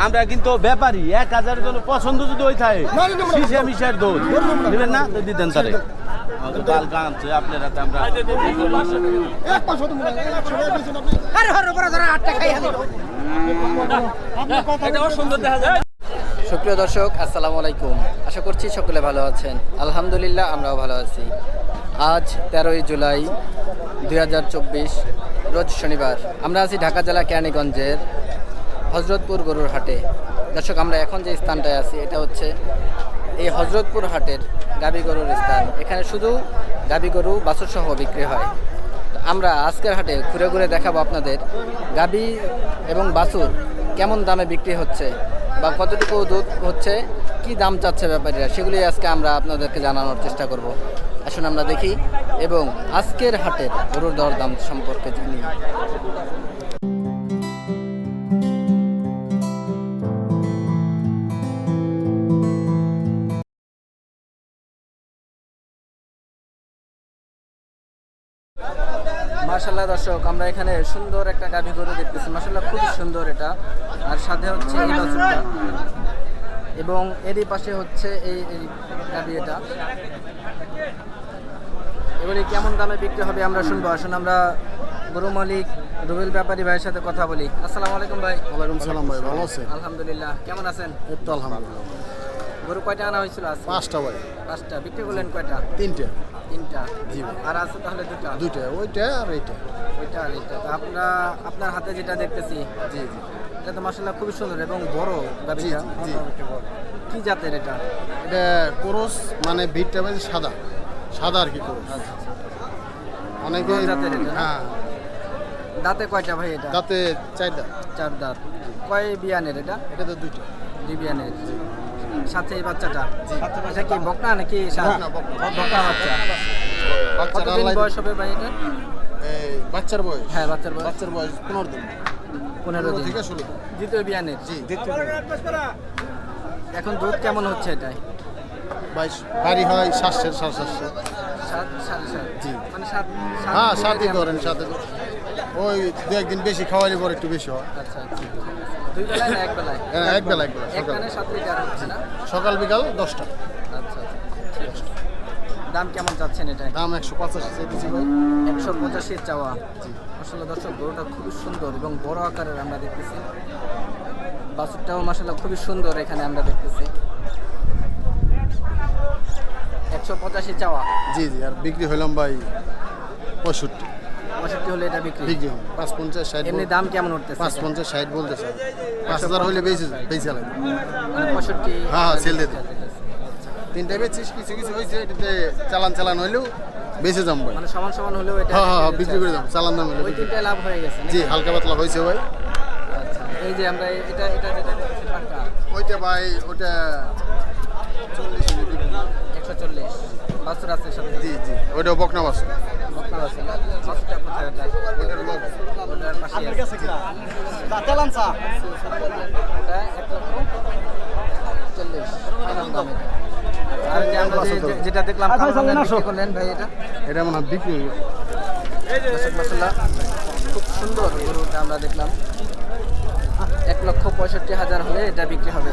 আমরা কিন্তু ব্যাপারী এক হাজারের জন্য পছন্দ যদি ওই থাকে শিশে মিশার দোষ। নেবেন না? দিতেন তারে। আপনারা তো আমরা সুপ্রিয় দর্শক, আসসালামু আলাইকুম। আশা করছি সকলে ভালো আছেন। আলহামদুলিল্লাহ, আমরাও ভালো আছি। আজ তেরোই জুলাই দু হাজার চব্বিশ, রোজ শনিবার। আমরা আছি ঢাকা জেলা কেরানীগঞ্জের হজরতপুর গরুর হাটে। দর্শক, আমরা এখন যে স্থানটায় আছি, এটা হচ্ছে এই হজরতপুর হাটের গাবি গরুর স্থান। এখানে শুধু গাবি গরু বাছুর সহ বিক্রি হয়। আমরা আজকের হাটে ঘুরে ঘুরে দেখাবো আপনাদের গাবি এবং বাছুর কেমন দামে বিক্রি হচ্ছে। বা কতটুকু দুধ হচ্ছে, কি দাম চাচ্ছে ব্যাপারীরা সেগুলি আজকে আমরা আপনাদেরকে জানানোর চেষ্টা করব। আসুন আমরা দেখি, এবং আজকের হাটের গরুর দর দাম সম্পর্কে জানি। মার্শাল্লাহ দর্শক আমরা এখানে সুন্দর একটা গাভী গরু দেখতেছি। মার্শাল্লাহ খুবই সুন্দর এটা। আর সাথে হচ্ছে এই বাছুরটা। এবং এরই পাশে হচ্ছে এই এই গাভী এটা। এবারে কেমন দামে বিক্রি হবে আমরা শুনব। আসুন আমরা গরু মালিক রুবেল ব্যাপারী ভাইয়ের সাথে কথা বলি। আসসালামু আলাইকুম ভাই। ওয়ালাইকুম সালাম ভাই ভালো আছেন? আলহামদুলিল্লাহ কেমন আছেন? এই তো আলহামদুলিল্লাহ। গরু কয়টা আনা হয়েছিল আজ পাঁচটা ভাই। পাঁচটা। বিক্রি করলেন কয়টা? তিনটে। তিনটা। জি আর আছে তাহলে দুটা। দুইটা ওইটা আর এইটা। ওইটা আর এইটা। তো আপনারা আপনার হাতে যেটা দেখতেছি জি জি। এটা তো মাসাল্লাহ খুবই সুন্দর এবং বড় গাড়িটা জি কি জাতের এটা? এটা কোরস মানে ভিড়টা বেশি সাদা। সাদা আর কি কোরস। অনেকে জাতের এটা? হ্যাঁ। দাঁতে কয়টা ভাই এটা? তাতে চারটা চার দাঁত। কয় বিয়ানের এটা? এটা তো দুইটা। দুই বিয়ানের। সাথে এই বাচ্চাটা। এটা কি বকনা নাকি বকনা, বাচ্চা। কতদিন বয়স হবে ভাই এটা? বাচ্চার বয়স। হ্যাঁ বাচ্চার বয়স। বাচ্চার বয়স পনেরো দিন। পনেরো দিন। থেকে ষোলো। দিন দ্বিতীয় বিয়ানের জি। দ্বিতীয় এখন দুধ কেমন হচ্ছে এটাই বাইশ বাড়ি হয় সাতশের সাড়ে সাতশো। সাত সাড়ে সাত। জি। মানে সাত হ্যাঁ সাতই। ধরেন সাথে ওই দু একদিন বেশি খাওয়াইলে পরে একটু বেশি হয়। আচ্ছা আচ্ছা। এক বেলা এক বেলা সকাল। বিকাল দশটা। আচ্ছা আচ্ছা ঠিক দাম কেমন চাচ্ছেন এটাই দাম একশো পঁচাশি চাইতেছি ভাই। একশো পঁচাশি চাওয়া। জি আসলে দর্শক গরুটা খুবই সুন্দর এবং বড় আকারের আমরা দেখতেছি। বাছুরটাও মাসাল্লাহ খুবই সুন্দর এখানে আমরা দেখতেছি। একশো পঁচাশি চাওয়া। জি জি আর বিক্রি হইলাম ভাই পঁয়ষট্টি। পঁয়ষট্টি হলে এটা বিক্রি বিক্রি হলাম পাঁচ পঞ্চাশ ষাট এমনি দাম কেমন উঠতেছে? পাঁচ পঞ্চাশ ষাট বলতেছে। পাঁচ হাজার হইলে বেশি বেশি লাগে মানে পঁয়ষট্টি হ্যাঁ, হ্যাঁ, sell দিয়ে দেব। তিনটা বেচিস কিছু কিছু হয়েছে এটাতে চালান চালান হইলেও বেঁচে যাম ভাই মানে সমান সমান হলেও এটা হ্যাঁ হ্যাঁ হ্যাঁ, বিক্রি করে দাম চালান দাম হলে ওই। তিনটায় লাভ হয়ে গেছে জি হালকা পাতলা হয়েছে ভাই। আচ্ছা এই যে আমরা এটা এটা যেটা ওইটা ভাই ওটা চল্লিশ হলে হবে। একশো চল্লিশ। বাছুর আছে সাথে জি জি ওইটা বকনা বাস যেটা দেখলাম বিক্রি করলেন ভাই এটা? এটা মনে হয় বিক্রি খুব সুন্দর গরুটা আমরা দেখলাম। এক লক্ষ পঁয়ষট্টি হাজার হলে এটা বিক্রি হবে।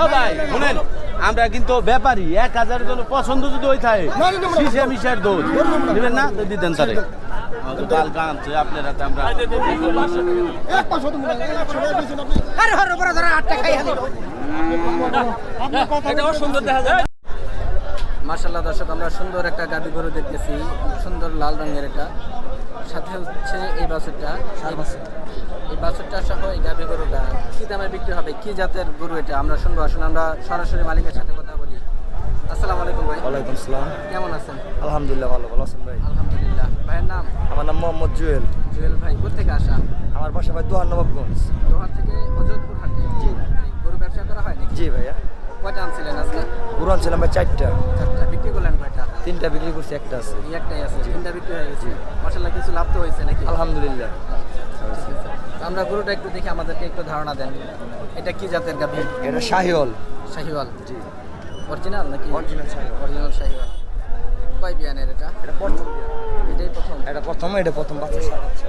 ও ভাই শুনেন আমরা কিন্তু ব্যাপারী এক হাজারের জন্য পছন্দ যদি ওই থাকে শিশে মিশার দোষ। নেবেন না তো দিতেন তারে। আপনার কাঁদছে আপনারা সুন্দর আমরা এক মার্শাল্লাহ দর্শক আমরা সুন্দর একটা গাবি গরু দেখতেছি। সুন্দর লাল রঙের এটা। সাথে হচ্ছে এই বাছুরটা। এই বাছুরটা সহ এই গাবি গরুটা কি দামে বিক্রি হবে? কি জাতের গরু এটা? আমরা শুনব। আসুন আমরা সরাসরি মালিকের সাথে কথা বলি। আসসালামু আলাইকুম ভাই। ওয়ালাইকুম সালাম কেমন আছেন? আলহামদুলিল্লাহ ভালো। ভালো আছেন ভাই? আলহামদুলিল্লাহ। ভাইয়ের নাম? আমার নাম মোহাম্মদ জুয়েল। জুয়েল ভাই কোথেকে আসা? আমার বাসা ভাই দোহার নবাবগঞ্জ। দোহার থেকে হজরতপুর হাটে। জি। গরু ব্যবসা করা হয় নাকি? জি ভাইয়া। কয়টা আনছিলেন? আজকে পুরান ছিলাম ভাই চারটা। চারটা বিক্রি করলেন কয়টা? তিনটা বিক্রি করছি একটা আছে। এই একটাই আছে তিনটা বিক্রি হয়ে গেছে। মাসাল্লাহ কিছু লাভ তো হয়েছে নাকি? আলহামদুলিল্লাহ। আমরা গরুটা একটু দেখে আমাদেরকে একটু ধারণা দেন। এটা কি জাতের গাভী? এটা শাহিওল শাহিওয়াল? জি। অরিজিনাল নাকি? Original শাহিওয়াল। অরিজিনাল শাহিওয়াল। কয় বিয়ানের এটা? এটা প্রথম এটাই প্রথম? এটা প্রথম এটা প্রথম বাচ্চা বাচ্চা।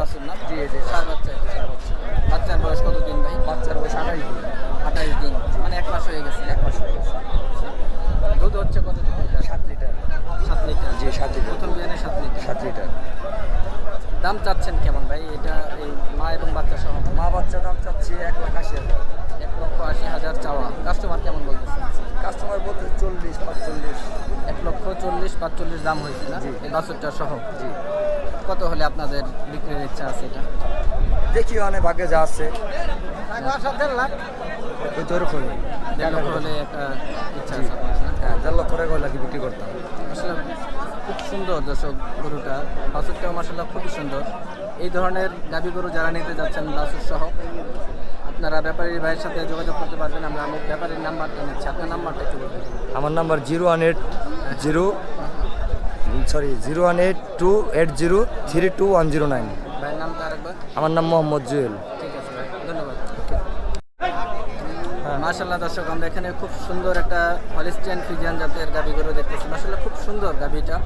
বাছুর না? জি এটাই। সার বাচ্চা বাচ্চার বয়স কত দিন ভাই? বাচ্চার বয়স আঠাশ দিন। আঠাইশ দিন। মানে এক মাস হয়ে গেছে। এক মাস হয়ে হচ্ছে কত সাত লিটার। সাত লিটার। জি, সাত লিটার। প্রথম বিয়ানে সাত লিটার। সাত লিটার। দাম চাচ্ছেন কেমন ভাই? এটা এই মা এবং বাচ্চা সহ? মা বাচ্চা দাম চাচ্ছি এক লাখ আশি হাজার। এক লক্ষ আশি হাজার চাওয়া। কাস্টমার কেমন বলতেছে? কাস্টমার বলতে চল্লিশ পাঁচচল্লিশ। এক লক্ষ চল্লিশ পাঁচচল্লিশ দাম হয়েছে না? এই বাছুরটা সহ? জি। কত হলে আপনাদের বিক্রির ইচ্ছা আছে এটা? দেখি অনেক ভাগে যা আছে। ওই তো ওরকমই। দেড় লক্ষ হলে একটা ইচ্ছা আছে। দেড় লক্ষ টাকা হলে বিক্রি করতাম। আসলে খুব সুন্দর দর্শক গরুটা। বাছুরটাও মাসাল্লাহ খুবই সুন্দর। এই ধরনের গাভী গরু যারা নিতে যাচ্ছেন বাছুর সহ আপনারা ব্যাপারী ভাইয়ের সাথে যোগাযোগ করতে পারবেন। আমরা আমি ব্যাপারীর নাম্বারটা নিচ্ছি। আপনার নাম্বারটা একটু বলবেন। আমার number zero one eight zero sorry zero one eight two eight zero three two one zero nine. ভাইয়ের নামটা আরেকবার। আমার নাম মোহাম্মদ জুয়েল ঠিক আছে ভাই ধন্যবাদ মাশাল্লাহ দর্শক আমরা এখানে খুব সুন্দর একটা হলিস্টিয়ান ফিজিয়ান জাতের গাভী গরু দেখতেছি। মাশাল্লাহ খুব সুন্দর গাভীটা।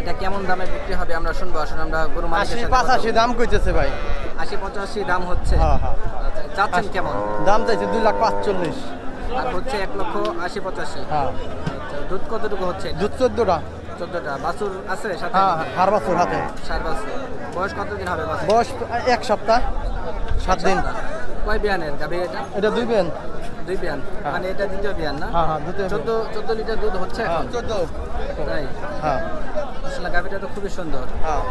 এটা কেমন দামে বিক্রি হবে আমরা শুনব। আসলে আমরা গরু সাথে পাঁচাশি দাম কইতেছে ভাই। আশি পঁচাশি দাম হচ্ছে। হ্যাঁ, হ্যাঁ। আচ্ছা চাচ্ছেন কেমন? দাম চাইছে দুই লাখ পাঁচচল্লিশ। আর হচ্ছে এক লক্ষ আশি পঁচাশি। হ্যাঁ। আচ্ছা দুধ কতটুকু হচ্ছে দুধ চোদ্দটা। চোদ্দটা। বাছুর আছে সাথে? হার বছর হাতে। সার বাছুর। বয়স কতদিন হবে বয়স এক সপ্তাহ সাত দিন। কয় বিয়ানের গাভী এটা? এটা দুই বিয়ান। দুই বিয়ান। মানে এটা দ্বিতীয় বিয়ান না? হ্যাঁ হ্যাঁ দ্বিতীয় চোদ্দ চোদ্দ লিটার দুধ হচ্ছে হ্যাঁ। এখন? চোদ্দ। তাই? হ্যাঁ। আসলে গাভীটা তো খুবই সুন্দর। হ্যাঁ।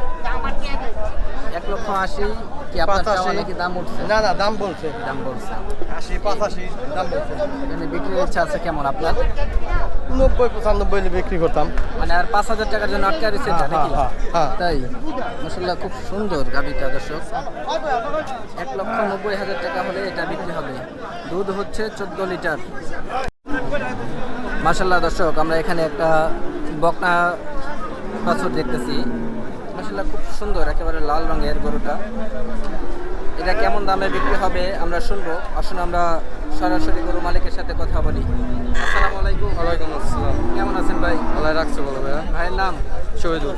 এক লক্ষ আশি কি আপনার নাকি দাম উঠছে? না না দাম বলছে। দাম বলছে। আশি পাঁচাশি দাম বলছে। এখানে বিক্রির ইচ্ছা আছে কেমন আপনার? নব্বই পঁচানব্বই বিক্রি করতাম। মানে আর পাঁচ হাজার টাকার জন্য আটকে রয়েছে হ্যাঁ, নাকি? হ্যাঁ, হ্যাঁ। তাই? মশলা খুব সুন্দর গাভিটা দর্শক। এক লক্ষ নব্বই হাজার টাকা হলে এটা বিক্রি হবে। দুধ হচ্ছে চোদ্দ লিটার। মাসাল্লাহ দর্শক আমরা এখানে একটা বকনা বাছুর দেখতেছি। মাসাল্লাহ খুব সুন্দর একেবারে লাল রঙের গরুটা। এটা কেমন দামে বিক্রি হবে আমরা শুনব। আসুন আমরা সরাসরি গরু মালিকের সাথে কথা বলি। আসসালামু আলাইকুম। ওয়ালাইকুম আসসালাম। কেমন আছেন ভাই? ভালো রাখছে বলো ভাইয়া। ভাইয়ের নাম? শহীদুল।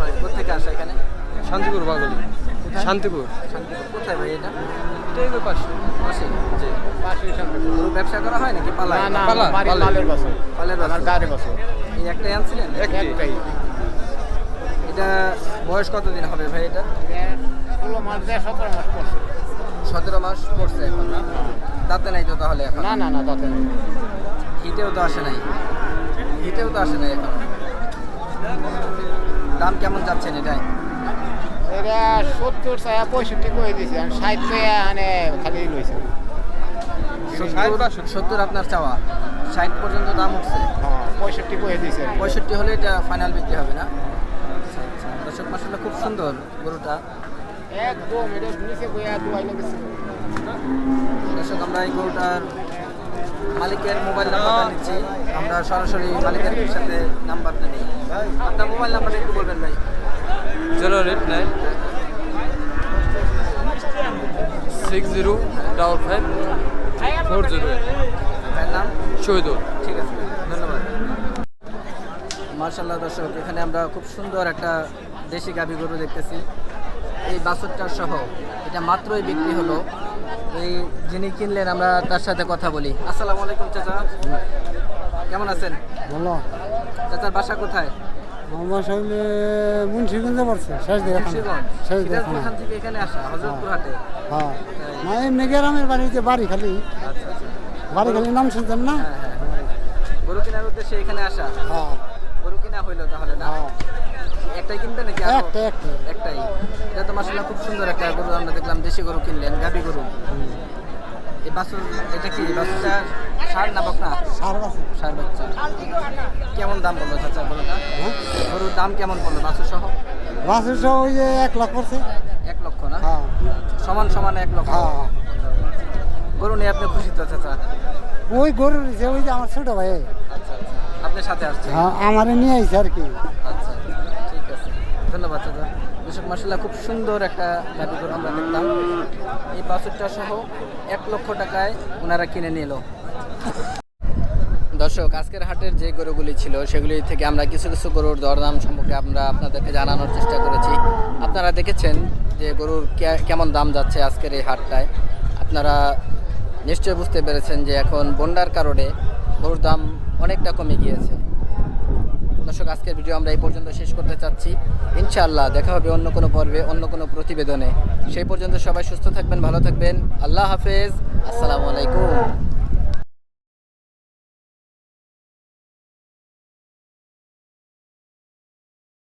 ভাই কোথেকে আসা এখানে? শান্তিপুর বাগলি। শান্তিপুর। শান্তিপুর। কোথায় ভাই এটা? এটাই তো পাশে। পাশে? জি। পাশে শান্তিপুর। গরু ব্যবসা করা হয় নাকি পালা পালা পালের বছর। পালের আমার ব্যবসা গাড়ি বছর। এই একটাই আনছিলেন? একটাই। এটা বয়স কতদিন হবে ভাই এটা? ষোলো মাস দেয় সতেরো মাস পড়ছে। সতেরো মাস পড়ছে এখন না? দাঁতে নাই তো তাহলে এখন? না না না তাতে নেই। হিটেও তো আসে নাই। হিটেও তো আসে নাই এখন। দাম কেমন যাচ্ছেন এটাই এটা সত্তর চায়া পঁয়ষট্টি করে দিয়েছে আর ষাট চায়া মানে খালি লইছে। সত্তর আপনার চাওয়া। ষাট পর্যন্ত দাম উঠছে। হ্যাঁ পঁয়ষট্টি করে দিয়েছে পঁয়ষট্টি হলে এটা ফাইনাল বিক্রি হবে না? আচ্ছা, আচ্ছা। দর্শক মাসাল্লাহ খুব সুন্দর গরুটা। একদম এটা নিচে বইয়া দুয়াই লেগেছে দর্শক আমরা এই গরুটার মালিকের মোবাইল নাম্বারটা নিচ্ছি। আমরা সরাসরি মালিকের সাথে নাম্বারটা নিই। আপনার মোবাইল নাম্বারটা একটু বলবেন ভাই। Zero eight nine six zero double five four zero নাম? শহীদুল ঠিক আছে ধন্যবাদ। মার্শাল্লাহ দর্শক এখানে আমরা খুব সুন্দর একটা দেশি গাভী গরু দেখতেছি। এই বাছুরটার সহ। এটা মাত্রই বিক্রি হলো। এই যিনি কিনলেন আমরা তার সাথে কথা বলি। আসসালামু আলাইকুম চাচা। কেমন আছেন? ভালো। চাচার বাসা কোথায়? আমার সামনে মুন্সিগঞ্জে পড়ছে শেষ দিকে শেষ দিকে থেকে এখানে আসা হ্যাঁ। না এমনি গ্রামের বাড়িতে বাড়ি খালি। আচ্ছা আচ্ছা। বাড়ি খালি নাম শুনছেন না? হ্যাঁ হ্যাঁ। গরু কেনার উদ্দেশ্যে এখানে আসা? হ্যাঁ। গরু কিনা হইল তাহলে না? হ্যাঁ। একটাই কিনবে নাকি আরও? একটা একটা। একটাই? এটা তো মাসাল্লাহ খুব সুন্দর একটা গরু আমরা দেখলাম দেশি গরু কিনলেন গাবি গরু। এই বাছুর এটা কি বাছুরটা সার না বকনা? সার আছে সার বাচ্চা। কেমন দাম বলল চাচা বলো না গরুর দাম কেমন পড়ল বাছুর সহ? বাসের সব ওই যে এক লাখ করছে। এক লক্ষ না? হ্যাঁ। সমান সমান এক লক্ষ। হ্যাঁ। গরু নিয়ে আপনি খুশি তো চাচা? ওই গরু ওই যে আমার ছোট ভাই। আচ্ছা আচ্ছা। আপনার সাথে আসছে? হ্যাঁ আমারে নিয়ে আইছে আর কি আচ্ছা ঠিক আছে ধন্যবাদ চাচা দর্শক মাসাল্লাহ খুব সুন্দর একটা করে আমরা দেখলাম। এই বাছুরটা সহ এক লক্ষ টাকায় ওনারা কিনে নিল। দর্শক, আজকের হাটের যে গরুগুলি ছিল, সেগুলি থেকে আমরা কিছু কিছু গরুর দরদাম সম্পর্কে আমরা আপনাদেরকে জানানোর চেষ্টা করেছি। আপনারা দেখেছেন যে গরুর কেমন দাম যাচ্ছে আজকের এই হাটটায়। আপনারা নিশ্চয়ই বুঝতে পেরেছেন যে এখন বন্যার কারণে গরুর দাম অনেকটা কমে গিয়েছে। দর্শক, আজকের ভিডিও আমরা এই পর্যন্ত শেষ করতে চাচ্ছি। ইনশাআল্লাহ দেখা হবে অন্য কোনো পর্বে, অন্য কোনো প্রতিবেদনে। সেই পর্যন্ত সবাই সুস্থ থাকবেন, ভালো থাকবেন। আল্লাহ হাফেজ। আসসালামু আলাইকুম।